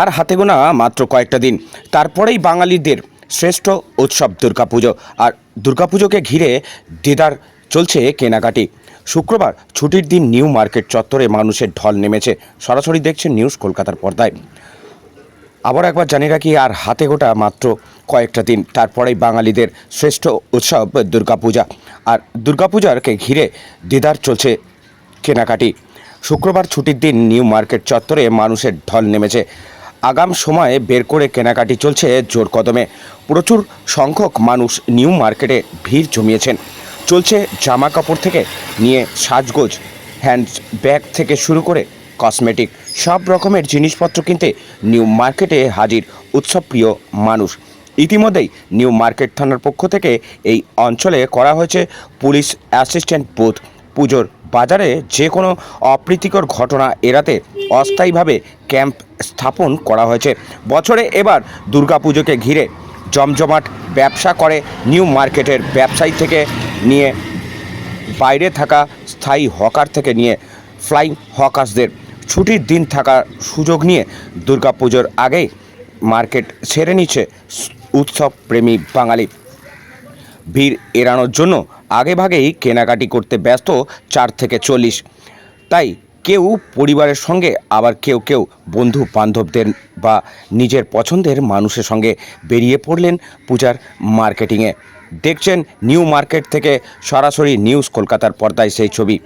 আর হাতে গোনা মাত্র কয়েকটা দিন। তারপরেই বাঙালিদের শ্রেষ্ঠ উৎসব দুর্গাপুজো। আর দুর্গাপুজোকে ঘিরে দেদার চলছে কেনাকাটি। শুক্রবার ছুটির দিন নিউ মার্কেট চত্বরে মানুষের ঢল নেমেছে। সরাসরি দেখছেন নিউজ কলকাতার পর্দায়। আবার একবার জানি রাখি, আর হাতে গোটা মাত্র কয়েকটা দিন, তারপরেই বাঙালিদের শ্রেষ্ঠ উৎসব দুর্গাপূজা। আর দুর্গাপূজাকে ঘিরে দিদার চলছে কেনাকাটি। শুক্রবার ছুটির দিন নিউ মার্কেট চত্বরে মানুষের ঢল নেমেছে। আগাম সময়ে বের করে কেনাকাটি চলছে জোর কদমে। প্রচুর সংখ্যক মানুষ নিউ মার্কেটে ভিড় জমিয়েছেন। চলছে জামা কাপড় থেকে নিয়ে সাজগোজ হ্যান্ড ব্যাগ থেকে শুরু করে কসমেটিক, সব রকমের জিনিসপত্র কিনতে নিউ মার্কেটে হাজির উৎসবপ্রিয় মানুষ। ইতিমধ্যেই নিউ মার্কেট থানার পক্ষ থেকে এই অঞ্চলে করা হয়েছে পুলিশ অ্যাসিস্ট্যান্ট বুথ। পুজোর বাজারে যে কোনো অপ্রীতিকর ঘটনা এড়াতে অস্থায়ীভাবে ক্যাম্প স্থাপন করা হয়েছে। বছরে এবার দুর্গাপুজোকে ঘিরে জমজমাট ব্যবসা করে নিউ মার্কেটের ব্যবসায়ী থেকে নিয়ে বাইরে থাকা স্থায়ী হকার থেকে নিয়ে ফ্লাইং হকার্সদের ছুটির দিন থাকার সুযোগ নিয়ে দুর্গাপুজোর আগেই মার্কেট সেরে নিচ্ছে উৎসব প্রেমী বাঙালি। ভিড় এড়ানোর জন্য আগেভাগেই কেনাকাটি করতে ব্যস্ত চার থেকে চল্লিশ। তাই কেউ পরিবারের সঙ্গে, আবার কেউ কেউ বন্ধু বান্ধবদের বা নিজের পছন্দের মানুষের সঙ্গে বেরিয়ে পড়লেন পূজার মার্কেটিংয়ে। দেখছেন নিউ মার্কেট থেকে সরাসরি নিউজ কলকাতার পর্দায় সেই ছবি।